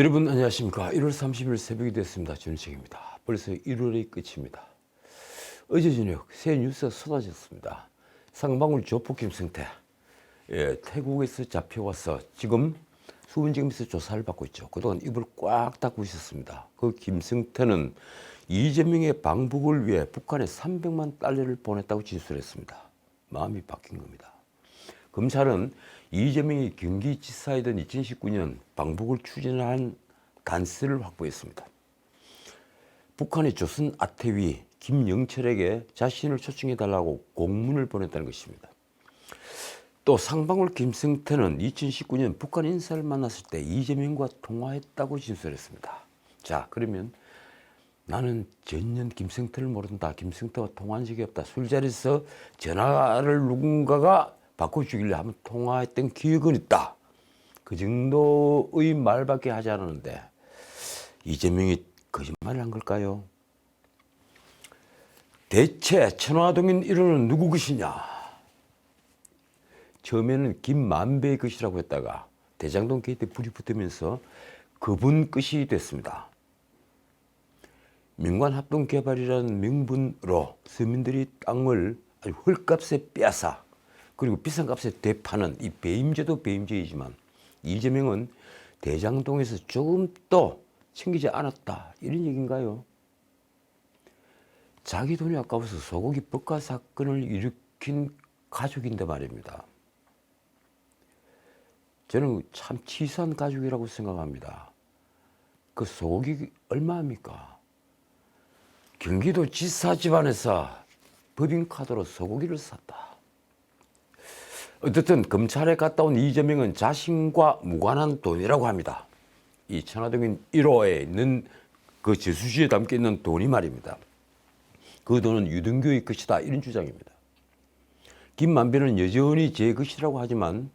여러분 안녕하십니까? 1월 30일 새벽이 됐습니다. 준책입니다. 벌써 1월의 끝입니다. 어제 저녁 새 뉴스가 쏟아졌습니다. 상방울 조폭 김승태. 예, 태국에서 잡혀와서 지금 수원지검에서 조사를 받고 있죠. 그동안 입을 꽉 닫고 있었습니다. 그 김승태는 이재명의 방북을 위해 북한에 300만 달러를 보냈다고 진술했습니다. 마음이 바뀐 겁니다. 검찰은 이재명이 경기지사이던 2019년 방북을 추진한 단서를 확보했습니다. 북한의 조선 아태위 김영철에게 자신을 초청해달라고 공문을 보냈다는 것입니다. 또 상방울 김승태는 2019년 북한 인사를 만났을 때 이재명과 통화했다고 진술했습니다. 자, 그러면 나는 전년 김승태를 모른다. 김승태와 통화한 적이 없다. 술자리에서 전화를 누군가가 바꿔주길래 한번 통화했던 기억은 있다. 그 정도의 말밖에 하지 않았는데 이재명이 거짓말을 한 걸까요? 대체 천화동인 1호는 누구 것이냐? 처음에는 김만배의 것이라고 했다가 대장동 게이트 불이 붙으면서 그분 것이 됐습니다. 민관합동개발이라는 명분으로 서민들이 땅을 아주 헐값에 빼앗아 그리고 비싼 값에 되파는 이 배임죄도 배임죄이지만 이재명은 대장동에서 조금 더 챙기지 않았다 이런 얘기인가요? 자기 돈이 아까워서 소고기 법과 사건을 일으킨 가족인데 말입니다. 저는 참 치사한 가족이라고 생각합니다. 그 소고기 얼마입니까? 경기도 지사 집안에서 법인카드로 소고기를 샀다. 어쨌든 검찰에 갔다 온 이재명은 자신과 무관한 돈이라고 합니다. 이 천화동인 1호에 있는 그 저수지에 담겨 있는 돈이 말입니다. 그 돈은 유등교의 것이다 이런 주장입니다. 김만배는 여전히 제 것이라고 하지만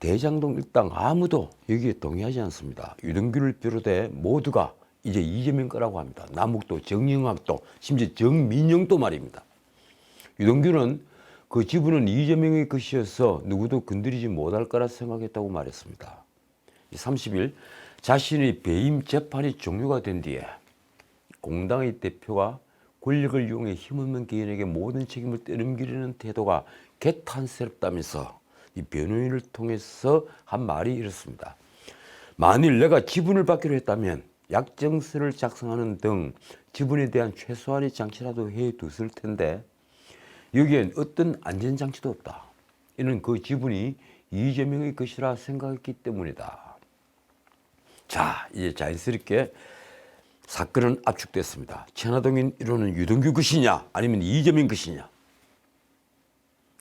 대장동 일당 아무도 여기에 동의하지 않습니다. 유등규를 비롯해 모두가 이제 이재명 거라고 합니다. 남욱도 정영학도 심지어 정민영도 말입니다. 유동규는 그 지분은 이재명의 것이어서 누구도 건드리지 못할 거라 생각했다고 말했습니다. 30일 자신의 배임 재판이 종료가 된 뒤에 공당의 대표가 권력을 이용해 힘없는 개인에게 모든 책임을 떠넘기려는 태도가 개탄스럽다면서 이 변호인을 통해서 한 말이 이렇습니다. 만일 내가 지분을 받기로 했다면 약정서를 작성하는 등 지분에 대한 최소한의 장치라도 해뒀을 텐데 여기엔 어떤 안전장치도 없다. 이는 그 지분이 이재명의 것이라 생각했기 때문이다. 자, 이제 자연스럽게 사건은 압축됐습니다. 천화동인 1호는 유동규 것이냐 아니면 이재명 것이냐.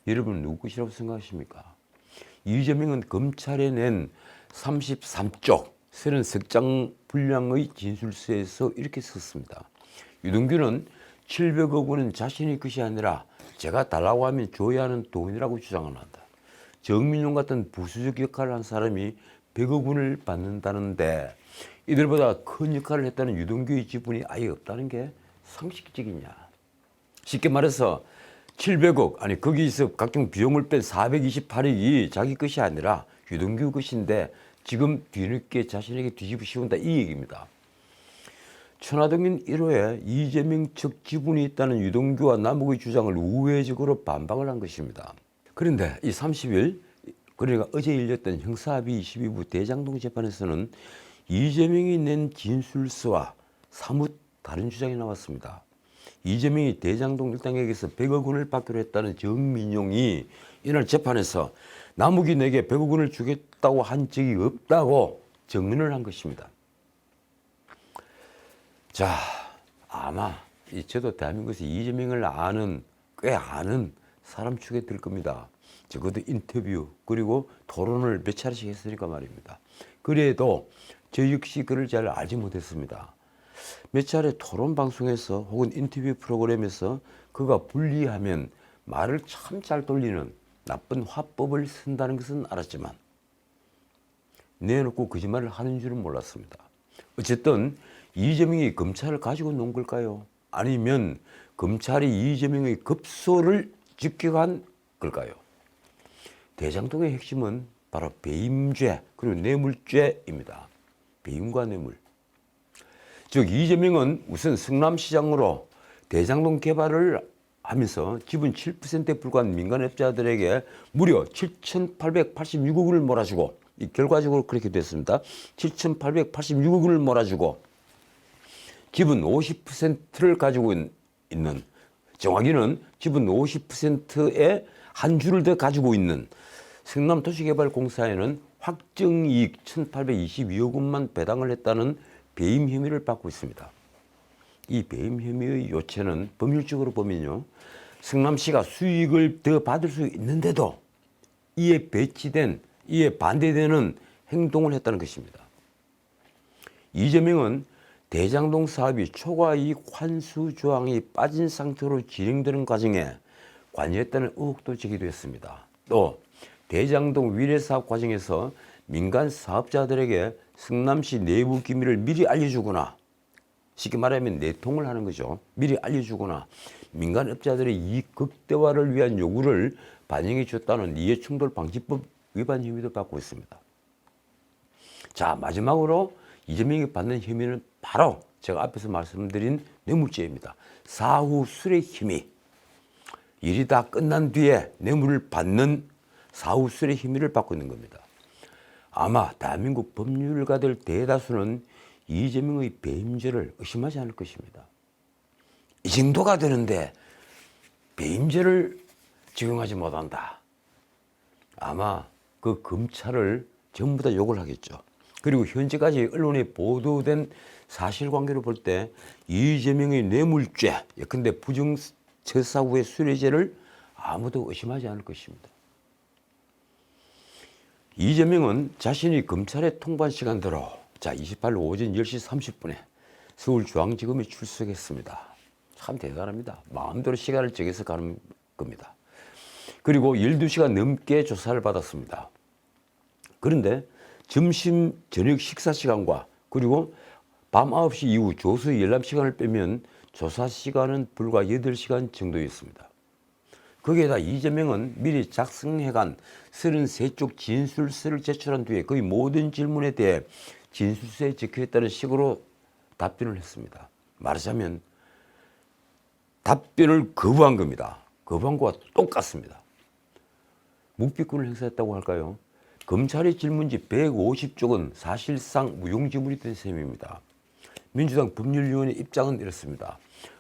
여러분 누구 것이라고 생각하십니까? 이재명은 검찰에 낸 33쪽 33장 분량의 진술서에서 이렇게 썼습니다. 유동규는 700억 원은 자신의 것이 아니라 제가 달라고 하면 줘야 하는 돈이라고 주장을 한다. 정민용 같은 부수적 역할을 한 사람이 100억 원을 받는다는데 이들보다 큰 역할을 했다는 유동규의 지분이 아예 없다는 게 상식적이냐. 쉽게 말해서 700억 아니 거기서 각종 비용을 뺀 428억이 자기 것이 아니라 유동규 것인데 지금 뒤늦게 자신에게 뒤집어 씌운다 이 얘기입니다. 천화동인 1호에 이재명 측 지분이 있다는 유동규와 남욱의 주장을 우회적으로 반박을 한 것입니다. 그런데 이 30일 그러니까 어제 열렸던 형사합의 22부 대장동 재판에서는 이재명이 낸 진술서와 사뭇 다른 주장이 나왔습니다. 이재명이 대장동 일당에게서 100억 원을 받기로 했다는 정민용이 이날 재판에서 남욱이 내게 100억 원을 주겠다고 한 적이 없다고 증언을 한 것입니다. 자, 아마 이 저도 대한민국에서 이재명을 아는 꽤 아는 사람 축에 들 겁니다. 적어도 인터뷰 그리고 토론을 몇 차례씩 했으니까 말입니다. 그래도 저 역시 그를 잘 알지 못했습니다. 몇 차례 토론 방송에서 혹은 인터뷰 프로그램에서 그가 불리하면 말을 참 잘 돌리는 나쁜 화법을 쓴다는 것은 알았지만 내놓고 거짓말을 하는 줄은 몰랐습니다. 어쨌든 이재명이 검찰을 가지고 논 걸까요? 아니면 검찰이 이재명의 급소를 직격한 걸까요? 대장동의 핵심은 바로 배임죄 그리고 뇌물죄입니다. 배임과 뇌물. 즉 이재명은 우선 성남시장으로 대장동 개발을 하면서 지분 7%에 불과한 민간업자들에게 무려 7,886억 원을 몰아주고 이 결과적으로 그렇게 됐습니다. 7,886억 원을 몰아주고 지분 50%를 가지고 있- 있는 정확히는 지분 50%의 한 줄을 더 가지고 있는 성남도시개발공사에는 확정이익 1,822억 원만 배당을 했다는 배임 혐의를 받고 있습니다. 이 배임 혐의의 요체는 법률적으로 보면요. 성남시가 수익을 더 받을 수 있는데도 이에 배치된 이에 반대되는 행동을 했다는 것입니다. 이재명은 대장동 사업이 초과이익 환수 조항이 빠진 상태로 진행되는 과정에 관여했다는 의혹도 제기됐습니다. 또 대장동 위례 사업 과정에서 민간 사업자들에게 성남시 내부 기밀을 미리 알려주거나 쉽게 말하면 내통을 하는 거죠. 미리 알려주거나 민간 업자들의 이익 극대화를 위한 요구를 반영해 줬다는 이해충돌 방지법 위반 혐의도 받고 있습니다. 자 마지막으로 이재명이 받는 혐의는 바로 제가 앞에서 말씀드린 뇌물죄입니다. 사후 술의 혐의. 일이 다 끝난 뒤에 뇌물을 받는 사후 술의 혐의를 받고 있는 겁니다. 아마 대한민국 법률가들 대다수는 이재명의 배임죄를 의심하지 않을 것입니다. 이 정도가 되는데 배임죄를 적용하지 못한다. 아마 그 검찰을 전부 다 욕을 하겠죠. 그리고 현재까지 언론에 보도된 사실관계로 볼 때 이재명의 뇌물죄, 예컨대 부정처사 후의 수뢰죄를 아무도 의심하지 않을 것입니다. 이재명은 자신이 검찰에 통보한 시간대로 자 28일 오전 10시 30분에 서울중앙지검에 출석했습니다. 참 대단합니다. 마음대로 시간을 정해서 가는 겁니다. 그리고 12시간 넘게 조사를 받았습니다. 그런데 점심 저녁 식사 시간과 그리고 밤 9시 이후 조서 열람 시간을 빼면 조사 시간은 불과 8시간 정도였습니다. 거기에다 이재명은 미리 작성해간 33쪽 진술서를 제출한 뒤에 거의 모든 질문에 대해 진술서에 적혀있다는 식으로 답변을 했습니다. 말하자면 답변을 거부한 겁니다. 거부한 거와 똑같습니다. 묵비권을 행사했다고 할까요? 검찰의 질문지 150쪽은 사실상 무용지물이 된 셈입니다. 민주당 법률위원회 입장은 이렇습니다.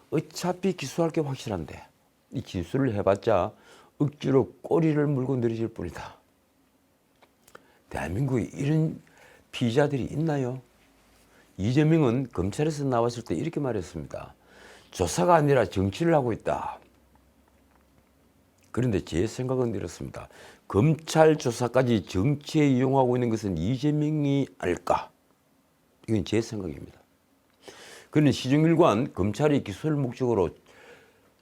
어차피 기소할 게 확실한데 이 진술을 해봤자 억지로 꼬리를 물고 내리질 뿐이다. 대한민국에 이런 피의자들이 있나요? 이재명은 검찰에서 나왔을 때 이렇게 말했습니다. 조사가 아니라 정치를 하고 있다. 그런데 제 생각은 이렇습니다. 검찰 조사까지 정치에 이용하고 있는 것은 이재명이 아닐까? 이건 제 생각입니다. 그는 시정일관 검찰이 기소를 목적으로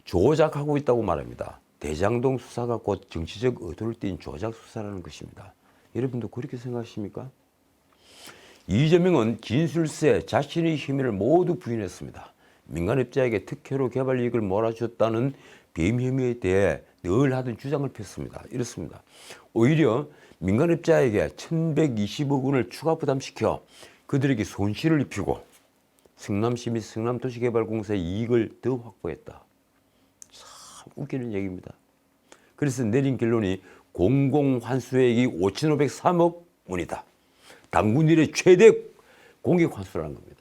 조작하고 있다고 말합니다. 대장동 수사가 곧 정치적 의도를 띤 조작 수사라는 것입니다. 여러분도 그렇게 생각하십니까? 이재명은 진술서에 자신의 혐의를 모두 부인했습니다. 민간업자에게 특혜로 개발 이익을 몰아줬다는 배임 혐의에 대해 늘 하던 주장을 폈습니다. 이렇습니다. 오히려 민간업자에게 1120억 원을 추가 부담시켜 그들에게 손실을 입히고 성남시 및 성남도시개발공사의 이익을 더 확보했다. 참 웃기는 얘기입니다. 그래서 내린 결론이 공공환수액이 5,503억 원이다. 당군 일의 최대 공익 환수라는 겁니다.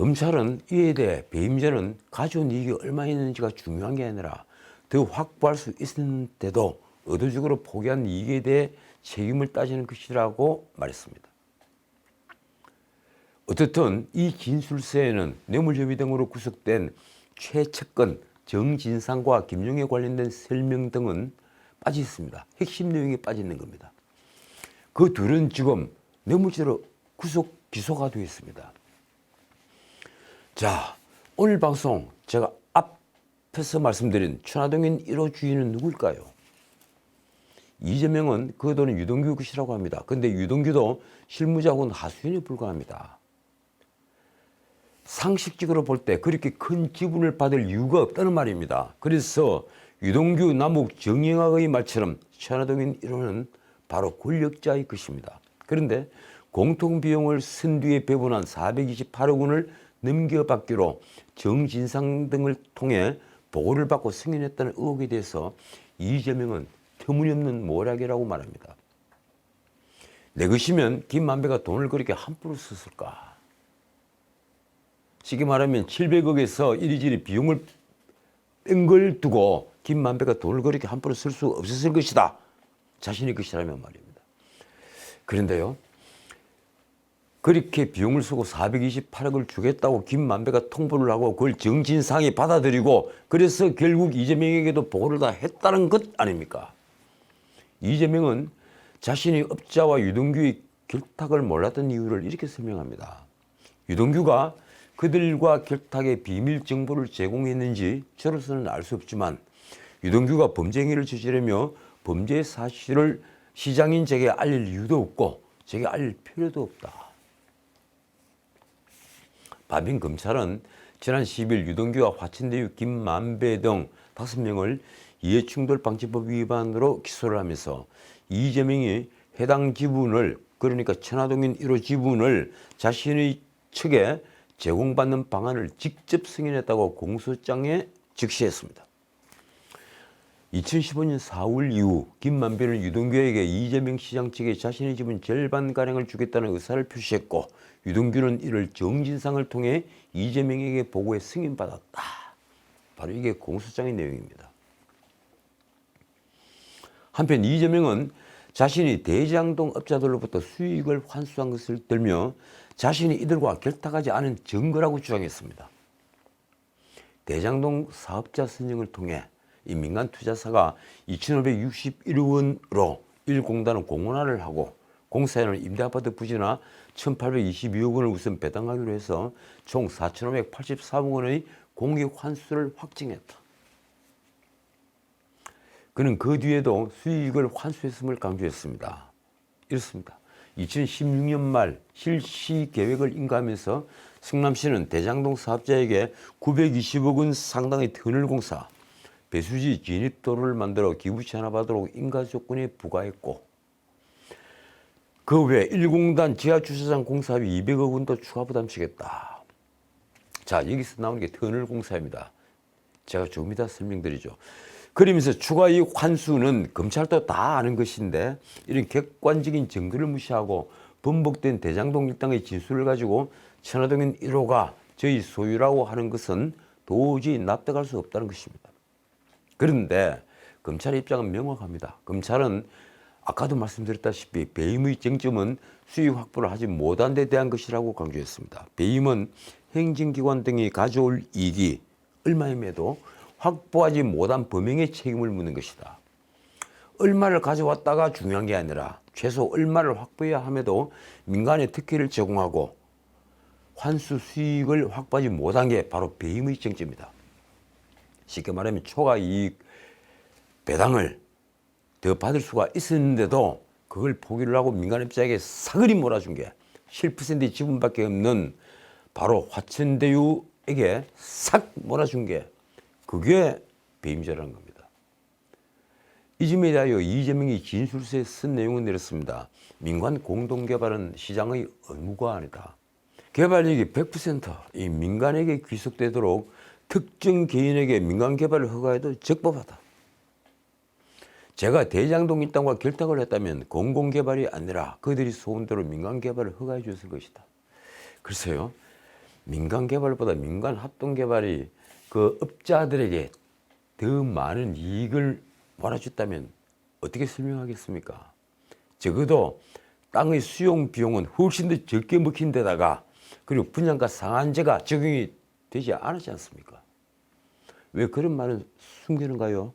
검찰은 이에 대해 배임자는 가져온 이익이 얼마 있는지가 중요한 게 아니라 더 확보할 수 있는데도 의도적으로 포기한 이익에 대해 책임을 따지는 것이라고 말했습니다. 어떻든 이 진술서에는 뇌물혐의 등으로 구속된 최측근 정진상과 김용에 관련된 설명 등은 빠져 있습니다. 핵심 내용이 빠져 있는 겁니다. 그 둘은 지금 뇌물죄로 구속 기소가 되어 있습니다. 자, 오늘 방송 제가 앞에서 말씀드린 천화동인 1호 주인은 누구일까요? 이재명은 그 돈은 유동규 것이라고 합니다. 근데 유동규도 실무자고는 하수인에 불과합니다. 상식적으로 볼 때 그렇게 큰 지분을 받을 이유가 없다는 말입니다. 그래서 유동규, 남욱, 정영학의 말처럼 천화동인 1호는 바로 권력자의 것입니다. 그런데 공통 비용을 쓴 뒤에 배분한 428억 원을 넘겨받기로 정진상 등을 통해 보고를 받고 승인했다는 의혹에 대해서 이재명은 터무니없는 모략이라고 말합니다. 내 것이면 김만배가 돈을 그렇게 함부로 썼을까? 쉽게 말하면 700억에서 이리저리 비용을 뺀 걸 두고 김만배가 돈을 그렇게 함부로 쓸 수 없었을 것이다. 자신의 것이라면 말입니다. 그런데요. 그렇게 비용을 쓰고 428억을 주겠다고 김만배가 통보를 하고 그걸 정진상이 받아들이고 그래서 결국 이재명에게도 보고를 다 했다는 것 아닙니까? 이재명은 자신이 업자와 유동규의 결탁을 몰랐던 이유를 이렇게 설명합니다. 유동규가 그들과 결탁의 비밀 정보를 제공했는지 저로서는 알 수 없지만 유동규가 범죄 행위를 저지르며 범죄 사실을 시장인 제게 알릴 이유도 없고 제게 알릴 필요도 없다. 바빈 검찰은 지난 10일 유동규와 화천대유 김만배 등 다섯 명을 이해충돌방지법 위반으로 기소를 하면서 이재명이 해당 지분을 그러니까 천화동인 1호 지분을 자신의 측에 제공받는 방안을 직접 승인했다고 공소장에 적시했습니다. 2015년 4월 이후 김만배는 유동규에게 이재명 시장 측에 자신의 지분 절반가량을 주겠다는 의사를 표시했고 유동규는 이를 정진상을 통해 이재명에게 보고해 승인받았다. 바로 이게 공소장의 내용입니다. 한편 이재명은 자신이 대장동 업자들로부터 수익을 환수한 것을 들며 자신이 이들과 결탁하지 않은 증거라고 주장했습니다. 대장동 사업자 선정을 통해 이 민간 투자사가 2,561억 원으로 1공단은 공원화를 하고 공사에는 임대아파트 부지나 1,822억 원을 우선 배당하기로 해서 총 4,584억 원의 공익 환수를 확정했다. 그는 그 뒤에도 수익을 환수했음을 강조했습니다. 이렇습니다. 2016년 말 실시 계획을 인가하면서 성남시는 대장동 사업자에게 920억 원 상당의 터널 공사, 배수지 진입도로를 만들어 받도록 인가 조건에 부과했고 그외 1공단 지하주차장 공사비 200억 원도 추가 부담시겠다. 자 여기서 나오는 게 터널 공사입니다. 제가 조금 이따 설명드리죠. 그러면서 추가 이익 환수는 검찰도 다 아는 것인데 이런 객관적인 증거를 무시하고 번복된 대장동 일당의 진술을 가지고 천화동인 1호가 저희 소유라고 하는 것은 도저히 납득할 수 없다는 것입니다. 그런데 검찰의 입장은 명확합니다. 검찰은 아까도 말씀드렸다시피 배임의 쟁점은 수익 확보를 하지 못한 데 대한 것이라고 강조했습니다. 배임은 행정기관 등이 가져올 이익이 얼마임에도 확보하지 못한 범행의 책임을 묻는 것이다. 얼마를 가져왔다가 중요한 게 아니라 최소 얼마를 확보해야 함에도 민간의 특혜를 제공하고 환수 수익을 확보하지 못한 게 바로 배임의 쟁점이다. 쉽게 말하면 초과 이익 배당을 더 받을 수가 있었는데도 그걸 포기를 하고 민간 업자에게 사그리 몰아준 게 7%의 지분밖에 없는 바로 화천대유에게 싹 몰아준 게 그게 배임죄라는 겁니다. 이 점에 대하여 이재명이 진술서에 쓴 내용은 이렇습니다. 민관 공동개발은 시장의 의무가 아니다. 개발력이 100%이 민간에게 귀속되도록 특정 개인에게 민간 개발을 허가해도 적법하다. 제가 대장동 일당과 결탁을 했다면 공공개발이 아니라 그들이 소원대로 민간 개발을 허가해 줬을 것이다. 글쎄요. 민간 개발보다 민간 합동 개발이 그 업자들에게 더 많은 이익을 몰아줬다면 어떻게 설명하겠습니까? 적어도 땅의 수용 비용은 훨씬 더 적게 먹힌 데다가 그리고 분양가 상한제가 적용이 되지 않았지 않습니까? 왜 그런 말을 숨기는가요?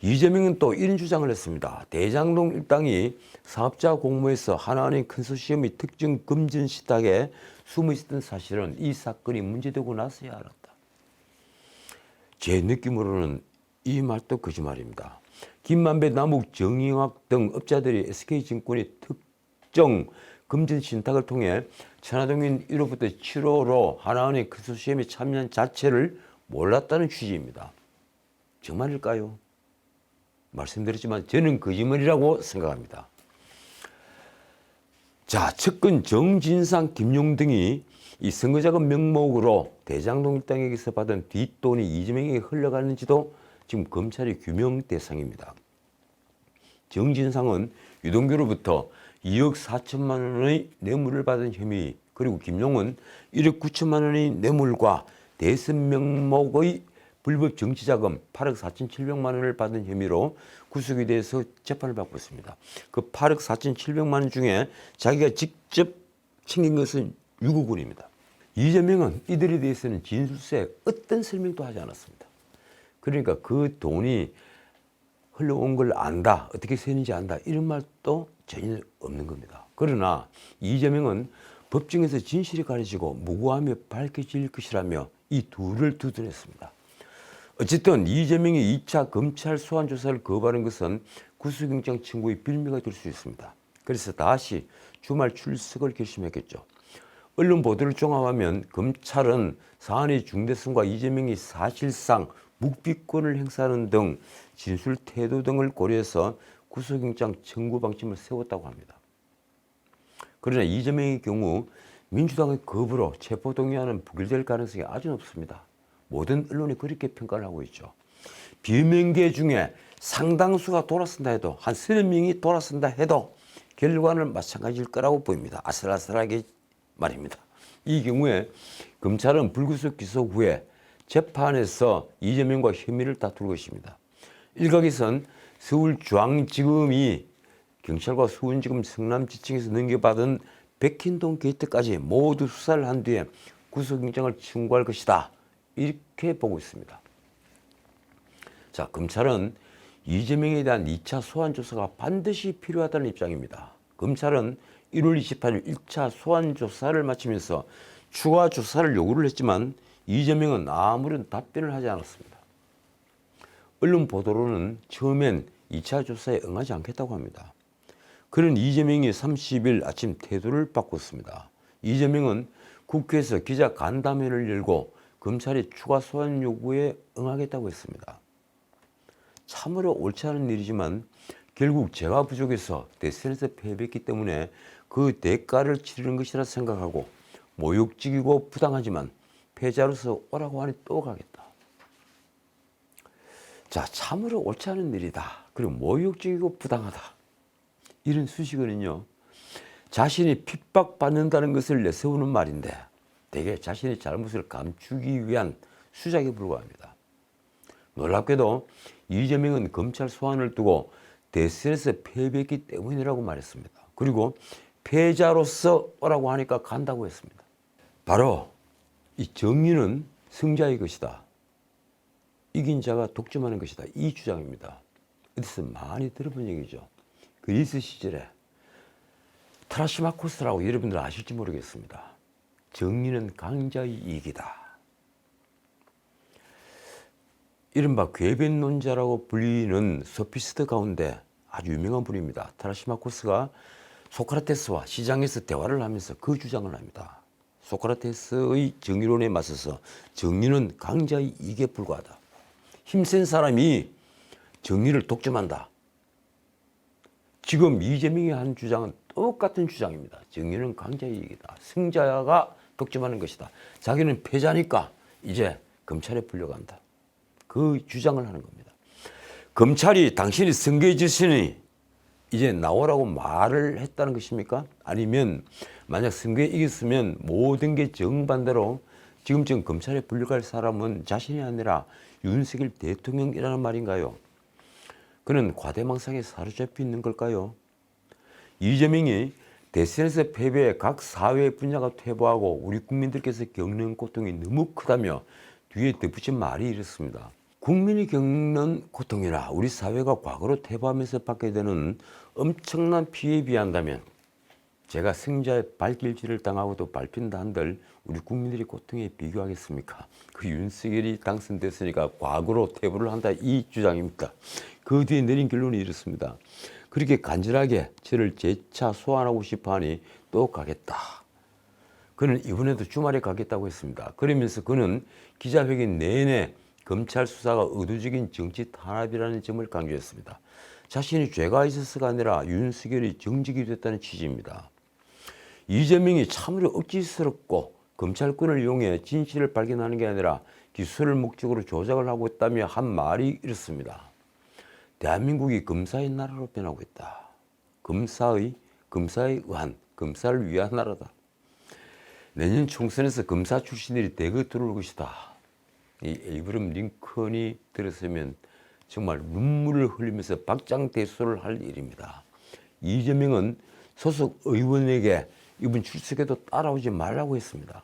이재명은 또 이런 주장을 했습니다. 대장동 일당이 사업자 공모에서 하나은행 컨소시엄의 특정 금전 시탁에 숨어 있었던 사실은 이 사건이 문제되고 나서야 알았다. 제 느낌으로는 이 말도 거짓말입니다. 김만배, 남욱, 정영학 등 업자들이 SK증권의 특정 금전 신탁을 통해 천화동인 1호부터 7호로 하나은행 컨소시엄에 참여한 자체를 몰랐다는 취지입니다. 정말일까요? 말씀드렸지만 저는 거짓말이라고 생각합니다. 자, 측근 정진상, 김용 등이 이 선거자금 명목으로 대장동 일당에게서 받은 뒷돈이 이재명에게 흘러가는지도 지금 검찰의 규명 대상입니다. 정진상은 유동규로부터 2억 4천만 원의 뇌물을 받은 혐의 그리고 김용은 1억 9천만 원의 뇌물과 대선 명목의 불법 정치자금 8억 4천7백만 원을 받은 혐의로 구속이 돼서 재판을 받고 있습니다. 그 8억 4천7백만 원 중에 자기가 직접 챙긴 것은 6억 원입니다. 이재명은 이들에 대해서는 진술서에 어떤 설명도 하지 않았습니다. 그러니까 그 돈이 흘러온 걸 안다, 어떻게 새는지 안다, 이런 말도 전혀 없는 겁니다. 그러나 이재명은 법정에서 진실이 가려지고 무고하며 밝혀질 것이라며 이 둘을 두드렸습니다. 어쨌든 이재명이 2차 검찰 소환 조사를 거부하는 것은 구속영장 청구의 빌미가 될 수 있습니다. 그래서 다시 주말 출석을 결심했겠죠. 언론 보도를 종합하면 검찰은 사안의 중대성과 이재명이 사실상 묵비권을 행사하는 등 진술 태도 등을 고려해서 구속영장 청구 방침을 세웠다고 합니다. 그러나 이재명의 경우 민주당의 거부로 체포동의안은 부결될 가능성이 아주 높습니다. 모든 언론이 그렇게 평가를 하고 있죠. 비명계 중에 상당수가 돌아선다 해도 한 서너 명이 돌아선다 해도 결과는 마찬가지일 거라고 보입니다. 아슬아슬하게 말입니다. 이 경우에 검찰은 불구속 기소 후에 재판에서 이재명과 혐의를 다툴 것입니다. 일각에선 서울중앙지검이 경찰과 수원지검 성남지청에서 넘겨받은 백힌동 게이트까지 모두 수사를 한 뒤에 구속영장을 청구할 것이다. 이렇게 보고 있습니다. 자, 검찰은 이재명에 대한 2차 소환 조사가 반드시 필요하다는 입장입니다. 검찰은 1월 28일 1차 소환 조사를 마치면서 추가 조사를 요구를 했지만 이재명은 아무런 답변을 하지 않았습니다. 언론 보도로는 처음엔 2차 조사에 응하지 않겠다고 합니다. 그런 이재명이 30일 아침 태도를 바꿨습니다. 이재명은 국회에서 기자 간담회를 열고 검찰의 추가 소환 요구에 응하겠다고 했습니다. 참으로 옳지 않은 일이지만 결국 제가 부족해서 대선에서 패배했기 때문에 그 대가를 치르는 것이라 생각하고 모욕적이고 부당하지만 패자로서 오라고 하니 또 가겠다. 자, 참으로 옳지 않은 일이다. 그리고 모욕적이고 부당하다. 이런 수식어는요, 자신이 핍박받는다는 것을 내세우는 말인데, 대개 자신의 잘못을 감추기 위한 수작에 불과합니다. 놀랍게도 이재명은 검찰 소환을 두고 대선에서 패배했기 때문이라고 말했습니다. 그리고 패자로서 오라고 하니까 간다고 했습니다. 바로 이 정의는 승자의 것이다. 이긴 자가 독점하는 것이다. 이 주장입니다. 어디서 많이 들어본 얘기죠. 그리스 시절에 트라시마코스라고 여러분들 아실지 모르겠습니다. 정의는 강자의 이익이다. 이른바 궤변론자라고 불리는 소피스트 가운데 아주 유명한 분입니다. 트라시마코스가 소크라테스와 시장에서 대화를 하면서 그 주장을 합니다. 소크라테스의 정의론에 맞서서 정의는 강자의 이익에 불과하다. 힘센 사람이 정의를 독점한다. 지금 이재명이 한 주장은 똑같은 주장입니다. 정의는 강자의 이익이다. 승자가 독점하는 것이다. 자기는 패자니까 이제 검찰에 불려간다. 그 주장을 하는 겁니다. 검찰이 당신이 선거에 지으니 이제 나오라고 말을 했다는 것입니까? 아니면 만약 선거에 이겼으면 모든 게 정반대로 지금 지금 검찰에 불려갈 사람은 자신이 아니라 윤석열 대통령이라는 말인가요? 그는 과대망상에 사로잡혀 있는 걸까요? 이재명이 대선에서 패배해 각 사회 분야가 퇴보하고 우리 국민들께서 겪는 고통이 너무 크다며 뒤에 덧붙인 말이 이렇습니다. 국민이 겪는 고통이나 우리 사회가 과거로 퇴보하면서 받게 되는 엄청난 피해에 비한다면 제가 승자의 발길질을 당하고도 밟힌다 한들 우리 국민들이 고통에 비교하겠습니까? 그 윤석열이 당선됐으니까 과거로 퇴보를 한다 이 주장입니다. 그 뒤에 내린 결론이 이렇습니다. 그렇게 간절하게 저를 재차 소환하고 싶어 하니 또 가겠다. 그는 이번에도 주말에 가겠다고 했습니다. 그러면서 그는 기자회견 내내 검찰 수사가 의도적인 정치 탄압이라는 점을 강조했습니다. 자신이 죄가 있어서가 아니라 윤석열이 정직이 됐다는 취지입니다. 이재명이 참으로 억지스럽고 검찰권을 이용해 진실을 발견하는 게 아니라 기소를 목적으로 조작을 하고 있다며 한 말이 이렇습니다. 대한민국이 검사의 나라로 변하고 있다. 검사의 검사에 의한 검사를 위한 나라다. 내년 총선에서 검사 출신들이 대거 들어올 것이다. 이 에이브럼 링컨이 들었으면 정말 눈물을 흘리면서 박장대소를 할 일입니다. 이재명은 소속 의원에게 이번 출석에도 따라오지 말라고 했습니다.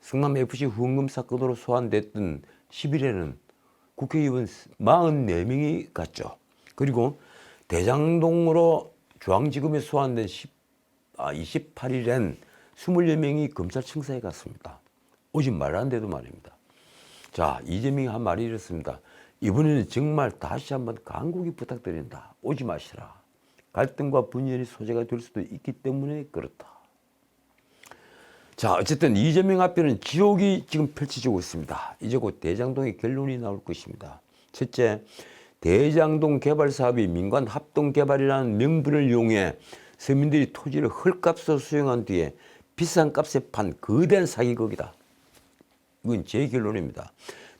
성남 FC 후원금 사건으로 소환됐던 10일에는 국회의원 44명이 갔죠. 그리고 대장동으로 중앙지검에 소환된 10, 아, 28일엔 20여명이 검찰 청사에 갔습니다. 오지 말라는데도 말입니다. 자, 이재명이 한 말이 이렇습니다. 이번에는 정말 다시 한번 강국이 부탁드린다. 오지 마시라. 갈등과 분열이 소재가 될 수도 있기 때문에 그렇다. 자, 어쨌든 이재명 앞에는 지옥이 지금 펼쳐지고 있습니다. 이제 곧 대장동의 결론이 나올 것입니다. 첫째, 대장동 개발 사업이 민관 합동 개발이라는 명분을 이용해 서민들이 토지를 헐값으로 수용한 뒤에 비싼 값에 판 거대한 사기극이다. 이건 제 결론입니다.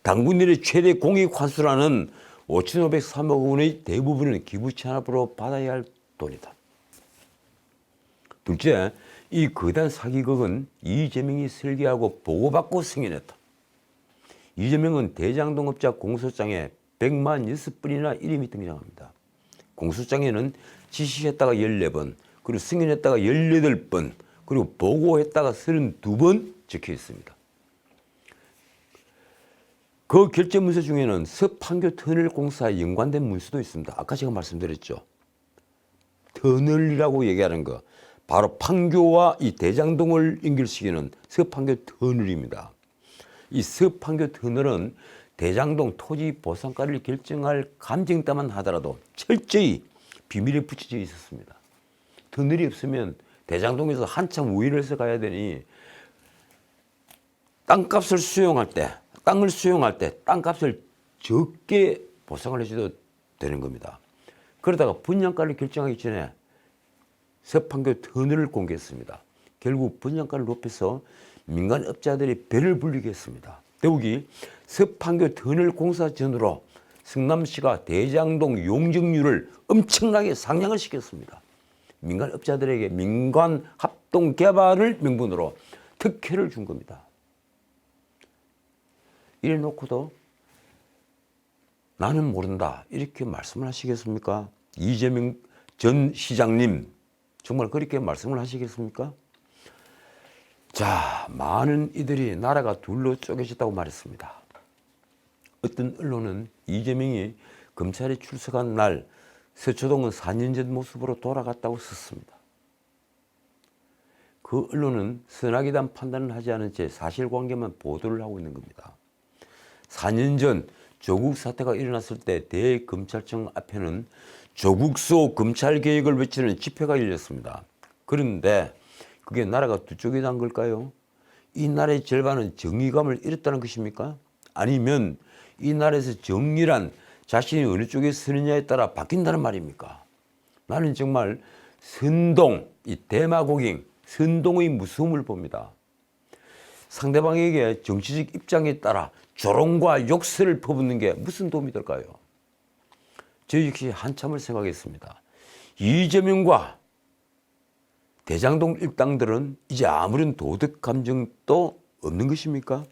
당군들의 최대 공익 환수라는 5,503억 원의 대부분은 기부 찬압으로 받아야 할 돈이다. 둘째, 이 거대한 사기극은 이재명이 설계하고 보고받고 승인했다. 이재명은 대장동업자 공소장에 100만 6번이나 이름이 등장합니다. 공소장에는 지시했다가 14번, 그리고 승인했다가 18번, 그리고 보고했다가 32번 적혀 있습니다. 그 결제 문서 중에는 서판교 터널 공사에 연관된 문서도 있습니다. 아까 제가 말씀드렸죠. 터널이라고 얘기하는 거 바로 판교와 이 대장동을 연결시키는 서판교 터널입니다. 이 서판교 터널은 대장동 토지 보상가를 결정할 감정 따만 하더라도 철저히 비밀에 붙여져 있었습니다. 터널이 없으면 대장동에서 한참 우회해서 가야 되니 땅값을 수용할 때, 땅을 수용할 때 땅값을 적게 보상을 해줘도 되는 겁니다. 그러다가 분양가를 결정하기 전에 서판교 터널을 공개했습니다. 결국 분양가를 높여서 민간 업자들이 배를 불리게 했습니다. 더욱이 서판교 터널 공사 전으로 성남시가 대장동 용적률을 엄청나게 상향을 시켰습니다. 민간 업자들에게 민간 합동 개발을 명분으로 특혜를 준 겁니다. 이래 놓고도 나는 모른다 이렇게 말씀을 하시겠습니까? 이재명 전 시장님 정말 그렇게 말씀을 하시겠습니까? 자, 많은 이들이 나라가 둘로 쪼개졌다고 말했습니다. 어떤 언론은 이재명이 검찰에 출석한 날 서초동은 4년 전 모습으로 돌아갔다고 썼습니다. 그 언론은 선악이단 판단을 하지 않은 채 사실관계만 보도를 하고 있는 겁니다. 4년 전 조국 사태가 일어났을 때 대검찰청 앞에는 조국소 검찰 개혁을 외치는 집회가 열렸습니다. 그런데 그게 나라가 두 쪽이 난 걸까요? 이 나라의 절반은 정의감을 잃었다는 것입니까? 아니면 이 나라에서 정의란 자신이 어느 쪽에 서느냐에 따라 바뀐다는 말입니까? 나는 정말 선동, 이 대마고깅, 선동의 무서움을 봅니다. 상대방에게 정치적 입장에 따라 조롱과 욕설을 퍼붓는 게 무슨 도움이 될까요? 저 역시 한참을 생각했습니다. 이재명과 대장동 일당들은 이제 아무런 도덕 감정도 없는 것입니까?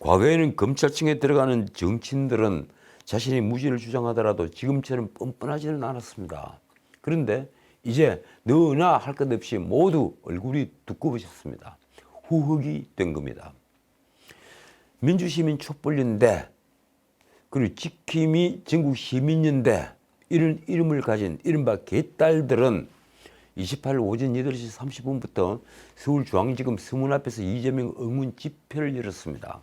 과거에는 검찰청에 들어가는 정치인들은 자신의 무죄를 주장하더라도 지금처럼 뻔뻔하지는 않았습니다. 그런데 이제 너나 할 것 없이 모두 얼굴이 두꺼워졌습니다. 후흑이 된 겁니다. 민주시민 촛불연대 그리고 지킴이 전국 시민연대 이런 이름을 가진 이른바 개딸들은 28일 오전 8시 30분부터 서울중앙지검 서문 앞에서 이재명 의문 집회를 열었습니다.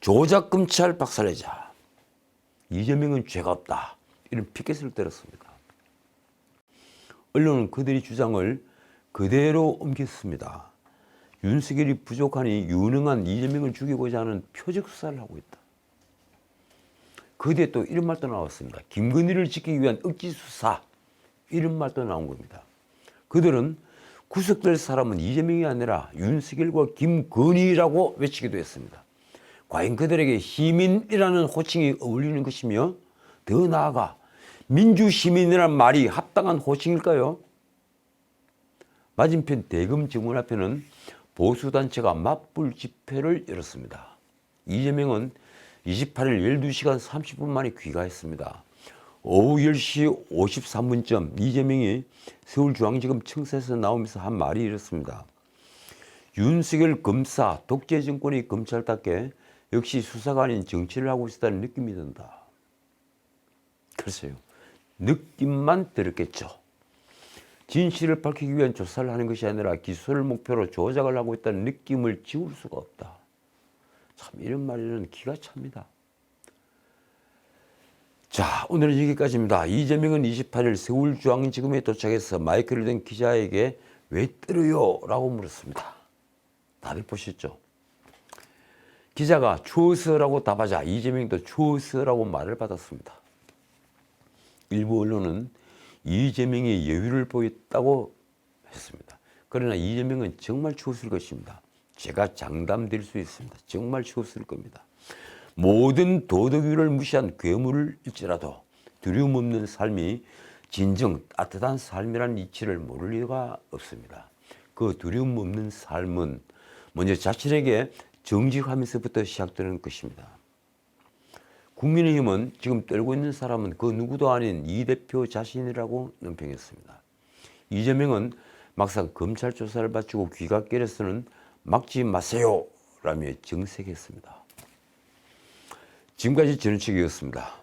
조작검찰 박살내자. 이재명은 죄가 없다. 이런 피켓을 때렸습니다. 언론은 그들의 주장을 그대로 옮겼습니다. 윤석열이 부족하니 유능한 이재명을 죽이고자 하는 표적 수사를 하고 있다. 그 뒤에 또 이런 말도 나왔습니다. 김건희를 지키기 위한 억지 수사. 이런 말도 나온 겁니다. 그들은 구속될 사람은 이재명이 아니라 윤석열과 김건희라고 외치기도 했습니다. 과연 그들에게 시민이라는 호칭이 어울리는 것이며 더 나아가 민주시민이란 말이 합당한 호칭일까요? 맞은편 대금 정문 앞에는 보수단체가 맞불 집회를 열었습니다. 이재명은 28일 12시간 30분 만에 귀가했습니다. 오후 10시 53분쯤 이재명이 서울중앙지검 청사에서 나오면서 한 말이 이렇습니다. 윤석열 검사 독재 정권의 검찰답게 역시 아닌 정치를 하고 있다는 느낌이 든다. 글쎄요. 느낌만 들었겠죠. 진실을 밝히기 위한 조사를 하는 것이 아니라 기소를 목표로 조작을 하고 있다는 느낌을 지울 수가 없다. 참 이런 말에는 기가 찹니다. 자, 오늘은 여기까지입니다. 이재명은 28일 서울중앙지검에 도착해서 마이크를 든 기자에게 왜 때려요? 라고 물었습니다. 다들 보셨죠? 기자가 추워서라고 답하자 이재명도 추워서라고 말을 받았습니다. 일부 언론은 이재명이 여유를 보였다고 했습니다. 그러나 이재명은 정말 추웠을 것입니다. 제가 장담드릴 수 있습니다. 정말 추웠을 겁니다. 모든 도덕유를 무시한 괴물일지라도 두려움 없는 삶이 진정 따뜻한 삶이라는 이치를 모를 리가 없습니다. 그 두려움 없는 삶은 먼저 자신에게 정직하면서부터 시작되는 것입니다. 국민의힘은 지금 떨고 있는 사람은 그 누구도 아닌 이 대표 자신이라고 논평했습니다. 이재명은 막상 검찰 조사를 바치고 귀갓길에서는 막지 마세요 라며 정색했습니다. 지금까지 전우측이었습니다.